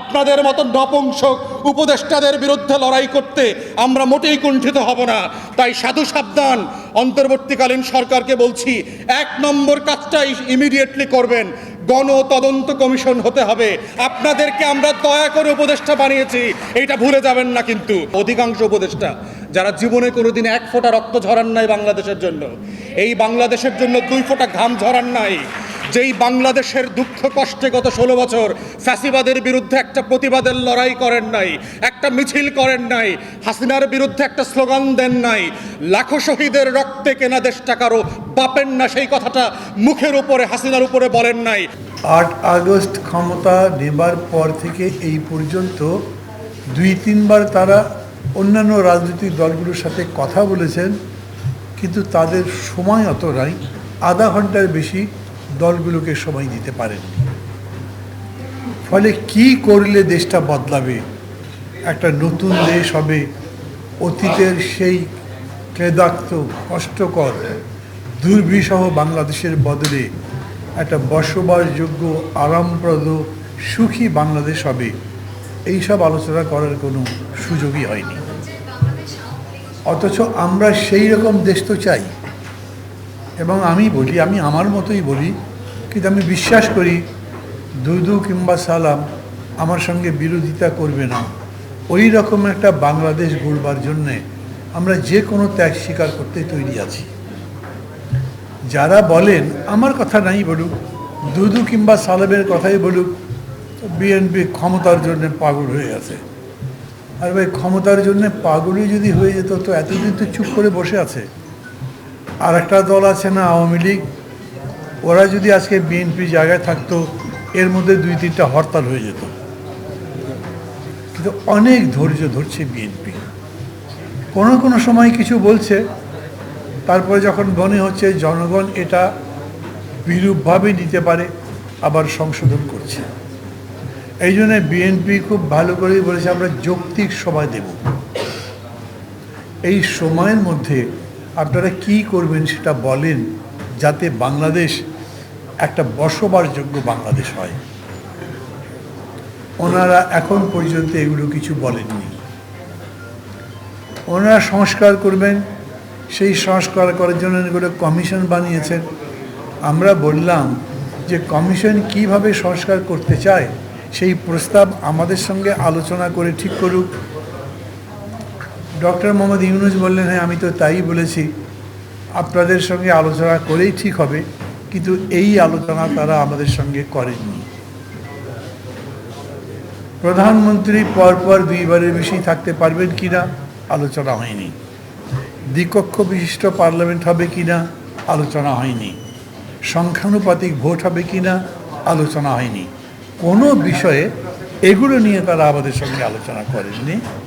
আপনাদের মতো নপুংসক উপদেষ্টাদের বিরুদ্ধে লড়াই করতে আমরা মোটেই কুণ্ঠিত হব না। তাই সাধু সাবধান, অন্তর্বর্তীকালীন সরকারকে বলছি, এক নম্বর কাজটাই ইমিডিয়েটলি করবেন। গণ তদন্ত কমিশন হতে হবে। আপনাদেরকে আমরা দয়া করে উপদেষ্টা বানিয়েছি, এটা ভুলে যাবেন না কিন্তু। অধিকাংশ উপদেষ্টা, যারা জীবনে কোনোদিন এক ফোঁটা রক্ত ঝরান নাই বাংলাদেশের জন্য, এই বাংলাদেশের জন্য দুই ফোঁটা ঘাম ঝরান নাই। যেই বাংলাদেশের দুঃখ কষ্টে গত ষোলো বছর ফ্যাসিবাদের বিরুদ্ধে একটা প্রতিবাদের লড়াই করেন নাই, একটা মিছিল করেন নাই, হাসিনার বিরুদ্ধে একটা স্লোগান দেন নাই, লাখো শহীদের রক্তে কেনা দেশটা কারও বাপেন না, সেই কথাটা মুখের উপরে, হাসিনার উপরে বলেন নাই। আট আগস্ট ক্ষমতা নেবার পর থেকে এই পর্যন্ত দুই, তিনবার তারা অন্যান্য রাজনৈতিক দলগুলোর সাথে কথা বলেছেন, কিন্তু তাদের সময় অত নাই, আধা ঘণ্টার বেশি দলগুলোকে সময় দিতে পারেন। ফলে কি করলে দেশটা বদলাবে? একটা নতুন দেশ হবে। অতীতের সেই ক্লেদাক্ত, কষ্টকর, দুর্বিষহ বাংলাদেশের বদলে একটা বসবাসযোগ্য, আরামপ্রদ, সুখী বাংলাদেশ হবে। এইসব আলোচনা করার কোনো সুযোগই হয়নি। অথচ আমরা সেই রকম দেশ তো চাই। এবং আমি বলি, আমি আমার মতোই বলি, কিন্তু আমি বিশ্বাস করি, দুদু কিংবা সালাম আমার সঙ্গে বিরোধিতা করবে না। ওই রকম একটা বাংলাদেশ গড়বার জন্যে আমরা যে কোনো ত্যাগ স্বীকার করতে তৈরি আছি। যারা বলেন, আমার কথা নাই বলুক, দুদু কিংবা সালামের কথাই বলুক বিএনপি ক্ষমতার জন্য পাগল হয়ে আছে। আর ভাই, ক্ষমতার জন্য পাগলই যদি হয়ে যেত, তো এতদিন তো চুপ করে বসে আছে। আর একটা দল আছে না, আওয়ামী লীগ, ওরা যদি আজকে বিএনপি জায়গায় থাকতো, এর মধ্যে দুই তিনটা হরতাল হয়ে যেত। কিন্তু অনেক ধৈর্য ধরছে বিএনপি। কোনো কোনো সময় কিছু বলছে, তারপরে যখন মনে হচ্ছে জনগণ এটা বিরূপভাবে নিতে পারে, আবার সংশোধন করছে। এই জন্য বিএনপি খুব ভালো করেই বলেছে, আমরা যৌক্তিক সময় দেব। এই সময়ের মধ্যে আপনারা কি করবেন সেটা বলেন যাতে বাংলাদেশ একটা বসবাসযোগ্য বাংলাদেশ হয়। ওনারা এখন পর্যন্ত এগুলো কিছু বলেননি। ওনারা সংস্কার করবেন, সেই সংস্কার করার জন্য এগুলো কমিশন বানিয়েছেন। আমরা বললাম যে কমিশন কীভাবে সংস্কার করতে চায়, সেই প্রস্তাব আমাদের সঙ্গে আলোচনা করে ঠিক করুক। ডক্টর মোহাম্মদ ইউনুস বললেন হ্যাঁ আমি তো তাই বলেছি। আপনাদের সঙ্গে আলোচনা করেই ঠিক হবে, কিন্তু এই আলোচনা তারা আমাদের সঙ্গে করেননি। প্রধানমন্ত্রী পরপর দুইবারের বেশি থাকতে পারবেন কি না আলোচনা হয়নি। দ্বিকক্ষ বিশিষ্ট পার্লামেন্ট হবে কি না আলোচনা হয়নি। সংখ্যানুপাতিক ভোট হবে কি না আলোচনা হয়নি। কোনো বিষয়ে এগুলো নিয়ে তারা আমাদের সঙ্গে আলোচনা করেননি।